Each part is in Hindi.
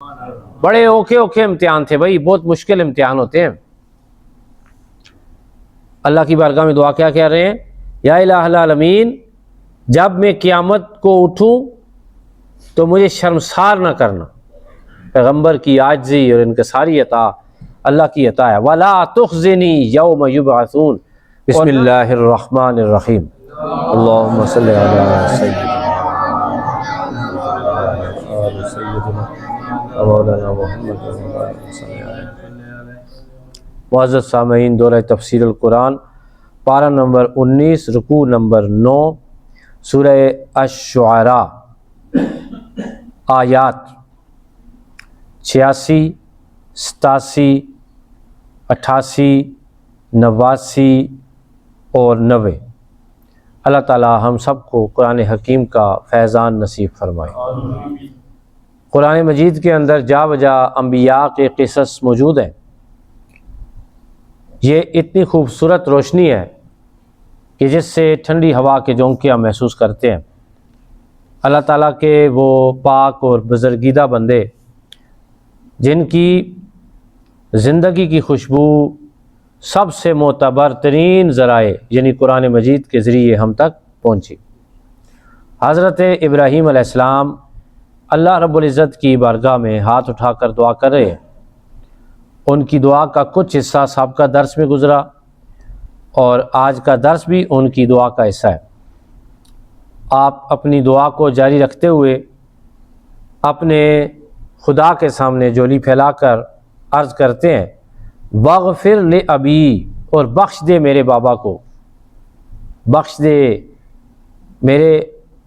बड़े ओखे ओखे इम्तिहान थे भाई, बहुत मुश्किल इम्तिहान होते हैं। अल्लाह की बारगाह में दुआ क्या कह रहे हैं? या इलामीन जब मैं क़ियामत को उठूं तो मुझे शर्मसार ना करना। पैगंबर की आजी और इनके सारी अता, अल्लाह की अता है। वाला तुखजनी यौम युबअसून। बिस्मिल्लाहिर्रहमानिर्रहीम। अल्लाहुम्मा मौलाना मुहम्मद मुआज़ सामीन दौर तफसीर कुरान, पारा नंबर 19 रुकू नंबर 9 सूरह अशुआरा आयात छियासी, सतासी अट्ठासी नवासी और नबे अल्लाह ताला हम सबको कुरान हकीम का फैज़ान नसीब फरमाए। कुरान मजीद के अंदर जा बजा अम्बिया के किसस मौजूद हैं। ये इतनी खूबसूरत रोशनी है कि जिससे ठंडी हवा के झोंके हम महसूस करते हैं। अल्लाह ताला के वो पाक और बुज़ुर्गीदा बंदे, जिनकी ज़िंदगी की खुशबू सबसे मोतबर तरीन ज़राए, यानी कुरान मजीद के ज़रिए हम तक पहुँची। हज़रत इब्राहीम अलैहिस्सलाम अल्लाह रब्बुल इज़्ज़त की बारगाह में हाथ उठाकर दुआ कर। रहे हैं उनकी दुआ का कुछ हिस्सा सबका दर्स में गुज़रा और आज का दर्स भी उनकी दुआ का हिस्सा है। आप अपनी दुआ को जारी रखते हुए अपने खुदा के सामने जोली फैलाकर अर्ज़ करते हैं, वगफिर ले अबी और बख्श दे मेरे बाबा को। बख्श दे मेरे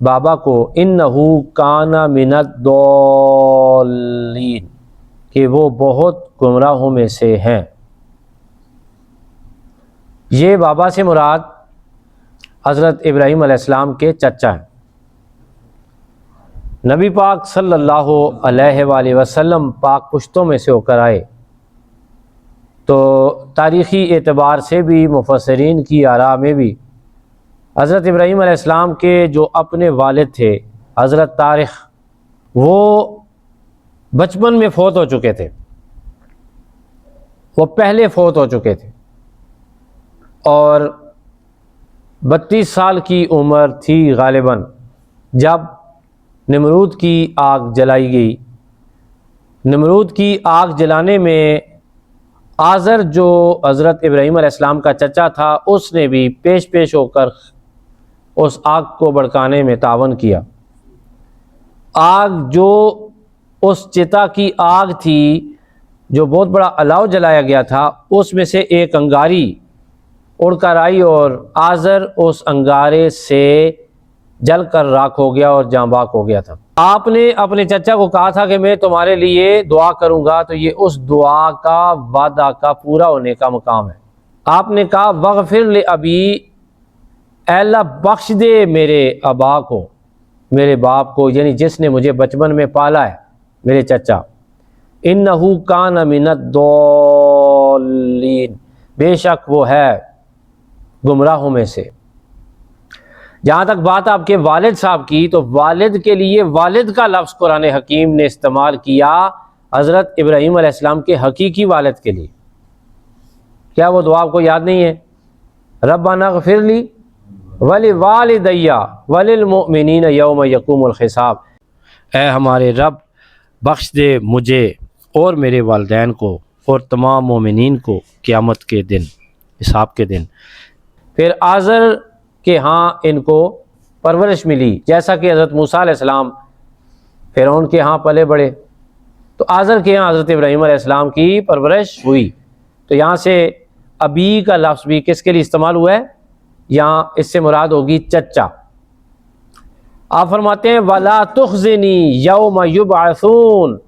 बाबा को इन नहू काना मिनत दौलीन, कि वो बहुत गुमराहों में से हैं। ये बाबा से मुराद हज़रत इब्राहीम अलैहिस्सलाम के चचा हैं। नबी पाक सल्लल्लाहु अलैहि वसल्लम पाक पुश्तों में से होकर आए। तो तारीख़ी एतबार से भी मुफसरीन की आरा में भी हज़रत इब्राहीम अलैहिस्सलाम के जो अपने वालिद थे, हज़रत तारिख़, वो बचपन में फ़ौत हो चुके थे। वो पहले फ़ौत हो चुके थे। और बत्तीस साल की उम्र थी गालिबा। जब नमरूद की आग जलाई गई, नमरूद की आग जलाने में आज़र जो हज़रत इब्राहीम अलैहिस्सलाम का चचा था, उसने भी पेश पेश होकर उस आग को भड़काने में तावन किया। आग जो उस चिता की आग थी, जो बहुत बड़ा अलाव जलाया गया था, उसमें से एक अंगारी उड़कर आई और आज़र उस अंगारे से जल कर राख हो गया और जाँबाक हो गया था। आपने अपने चचा को कहा था कि मैं तुम्हारे लिए दुआ करूँगा तो ये उस दुआ का वादा का पूरा होने का मकाम है। आपने कहा, वगफिर ले अभी अल्लाह बख्श दे मेरे अबा को, मेरे बाप को, यानी जिसने मुझे बचपन में पाला है, मेरे चचा। इन नहू कान अमिनत दौलीन। बेशक वो है गुमराहों में से। जहाँ तक बात आपके वालिद साहब की तो वालिद के लिए, वालिद का लफ्ज़ कुरान हकीम ने इस्तेमाल किया हज़रत इब्राहीम अलैहिस्सलाम के हकीकी वालिद के लिए। क्या वो दुआ आपको याद नहीं है? रब्बाना फिर ली वली वालदैया वलिलमिन यौम यकूमसाब ए हमारे रब, बख्श दे मुझे और मेरे वालदेन को और तमाम मोमिन को क़्यामत के दिन, हिसाब के दिन। फिर आज़र के यहाँ इनको परवरिश मिली, जैसा कि हज़रत मूसा अलैहिस्सलाम फिर उनके यहाँ पले बड़े तो आज़र के यहाँ हज़रत इब्राहीम की परवरिश हुई। तो यहाँ से अबी का लफ्ज़ भी किसके लिए इस्तेमाल हुआ है? यहाँ इससे मुराद होगी चचा। आप फरमाते हैं, वला तुखजनी यौम युबअसून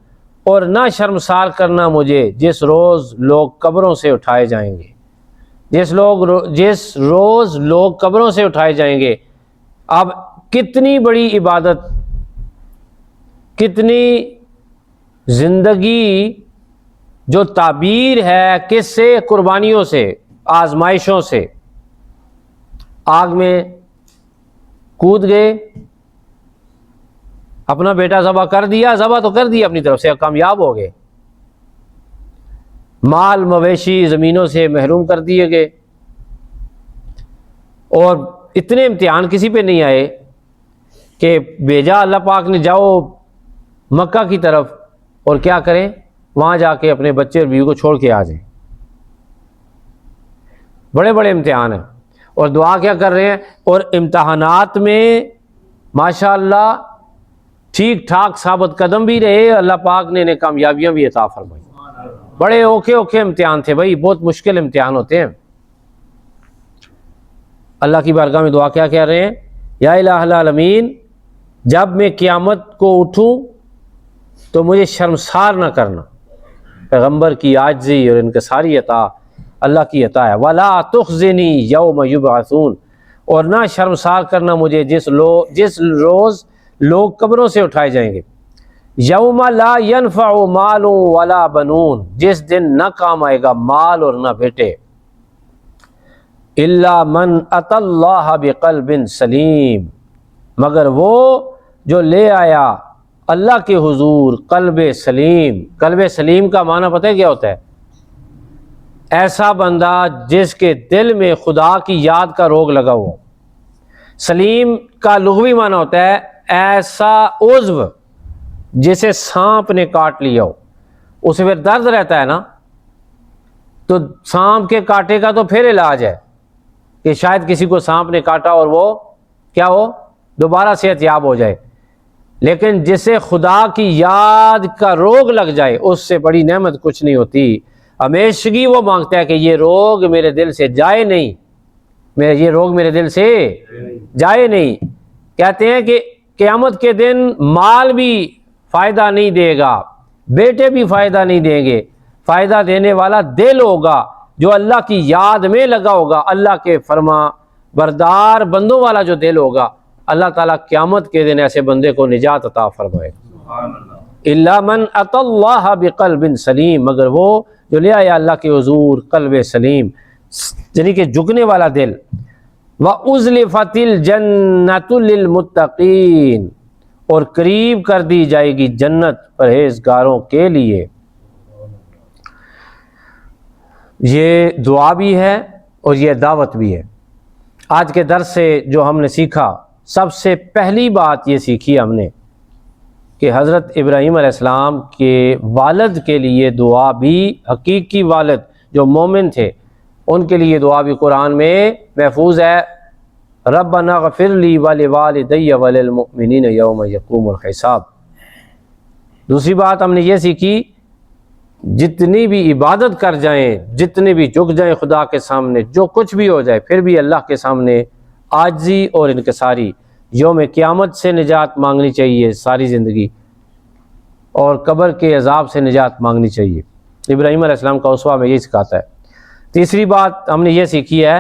और ना शर्मसार करना मुझे, जिस रोज़ लोग कब्रों से उठाए जाएँगे। जिस लोग जिस रोज़ लोग कब्रों से उठाए जाएँगे। अब कितनी बड़ी इबादत, कितनी ज़िंदगी जो ताबीर है किससे? कुर्बानियों से, आजमाइशों से। आग में कूद गए। अपना बेटा जबा कर दिया, जबा तो कर दिया अपनी तरफ़ से कामयाब हो गए। माल मवेशी ज़मीनों से महरूम कर दिए गए। और इतने इम्तिहान किसी पे नहीं आए कि भेजा अल्लाह पाक ने, जाओ मक्का की तरफ़ और क्या करें? वहाँ जाके अपने बच्चे और बीवी को छोड़ के आ जाएँ। बड़े बड़े इम्तिहान हैं। और दुआ क्या कर रहे हैं? और इम्तहानात में, माशाल्लाह ठीक ठाक साबित कदम भी रहे, अल्लाह पाक ने इन्हें कामयाबियाँ भी अता फरमाई। बड़े ओखे ओखे इम्तहान थे भाई, बहुत मुश्किल इम्तिहान होते हैं। अल्लाह की बारगाह में दुआ क्या कह रहे हैं? या इलामीन जब मैं क़्यामत को उठूँ तो मुझे शर्मसार ना करना। पैगंबर की आजी और इनके सारी अता अल्लाह की अता है। वला तुखजनी यौम युबासून और ना शर्मसार करना मुझे, जिस लो, जिस रोज़ लोग कब्रों से उठाए जाएँगे। यौमा ला यनफ़ा माल वला बनून। जिस दिन न काम आएगा, माल और न बेटे। इल्ला मन अतल्लाह बिकल बिन सलीम। मगर वो जो ले आया, अल्लाह के हुजूर, कल्ब सलीम। कल्ब सलीम का माना पता है क्या होता है? ऐसा बंदा जिसके दिल में खुदा की याद का रोग लगा हो। सलीम का लघवी माना होता है, ऐसा उज्व जिसे सांप ने काट लिया हो। उसे फिर दर्द रहता है ना? तो सांप के काटे का तो फिर इलाज है कि शायद किसी को सांप ने काटा और वो क्या हो? दोबारा सेहत याब हो जाए। लेकिन जिसे खुदा की याद का रोग लग जाए, उससे बड़ी नेमत कुछ नहीं होती। हमेशगी वो माँगता है कि ये रोग मेरे दिल से जाए नहीं। मेरे ये रोग मेरे दिल से जाए नहीं। कहते हैं कि क़यामत के दिन माल भी फ़ायदा नहीं देगा बेटे भी फ़ायदा नहीं देंगे। फ़ायदा देने वाला दिल होगा जो अल्लाह की याद में लगा होगा अल्लाह के फरमा बरदार बंदों वाला जो दिल होगा अल्लाह ताला क़यामत के दिन ऐसे बंदे को निजात अता फरमाएगा। मन अतल्लाह बिकल बिन सलीम मगर वो जो ले आया अल्लाह के हजूर, कल्ब सलीम, यानी कि झुकने वाला दिल। व उज़लफ़तिल जन्नतुलमुत्तकीन और करीब कर दी जाएगी जन्नत परहेजगारों के लिए। ये दुआ भी है और ये दावत भी है। आज के दर से जो हमने सीखा, सबसे पहली बात ये सीखी हमने कि हज़रत इब्राहीम अलैहिस्सलाम के वालद के लिए दुआ भी, हकीकी वालद जो मोमिन थे, उनके लिए दुआ भी कुरान में महफूज है। रबना गफ़िरली वाल वालदैय वलमिन यौम यकूमसाब दूसरी बात हमने ये सीखी, जितनी भी इबादत कर जाएँ, जितने भी झुक जाएँ खुदा के सामने, जो कुछ भी हो जाए, फिर भी अल्लाह के सामने आजी और इनकसारी योम क़्यामत से निजात मांगनी चाहिए सारी ज़िंदगी और कब्र के अजाब से निजात मांगनी चाहिए। इब्राहिम अलैहिस्सलाम का उसवा में यही सिखाता है। तीसरी बात हमने ये सीखी है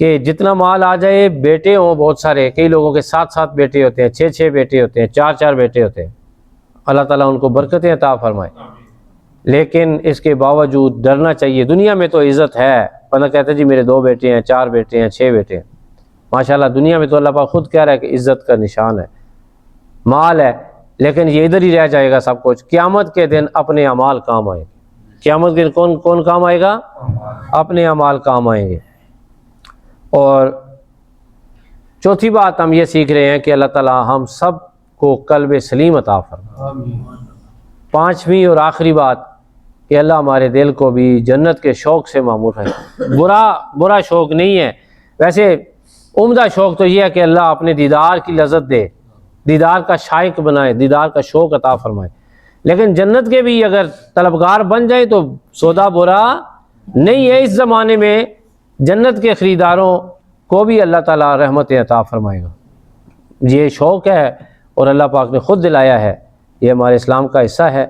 कि जितना माल आ जाए बेटे हों बहुत सारे कई लोगों के साथ साथ बेटे होते हैं छः छः बेटे होते हैं चार चार बेटे होते हैं। अल्लाह ताला उनको बरकतें अता फरमाए। लेकिन इसके बावजूद डरना चाहिए। दुनिया में तो इज़्ज़त है। पता कहते जी मेरे दो बेटे हैं चार बेटे हैं छः बेटे हैं। माशाल्लाह, दुनिया में तो अल्लाह पाक खुद कह रहा है कि इज़्ज़त का निशान है। माल है, लेकिन ये इधर ही रह जाएगा सब कुछ। क़्यामत के दिन अपने अमाल काम आएँगे। क़्यामत के दिन कौन कौन काम आएगा? अपने अमाल काम आएँगे। और चौथी बात हम ये सीख रहे हैं कि अल्लाह ताला हम सबको कल्ब सलीम अता फरमा पाँचवीं और आखिरी बात, कि अल्लाह हमारे दिल को भी जन्नत के शौक़ से मामूर है। बुरा बुरा शौक़ नहीं है। वैसे उम्दा शौक़ तो यह है कि अल्लाह अपने दीदार की लजत दे, दीदार का शायक बनाए, दीदार का शौक़ अता फरमाए। लेकिन जन्नत के भी अगर तलबगार बन जाए तो सौदा बुरा नहीं है इस ज़माने में। जन्नत के ख़रीदारों को भी अल्लाह ताला रहमत अता फरमाएगा। ये शौक़ है और अल्लाह पाक ने ख़ुद दिलाया है। ये हमारे इस्लाम का हिस्सा है।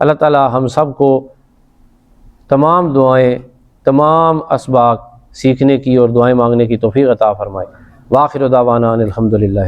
अल्लाह ताला हम सबको तमाम दुआएँ, तमाम इसबाक सीखने की और दुआएँ मांगने की तोफ़ी अता फ़रमाए। वाखिर दावाना अलहमदिल्ला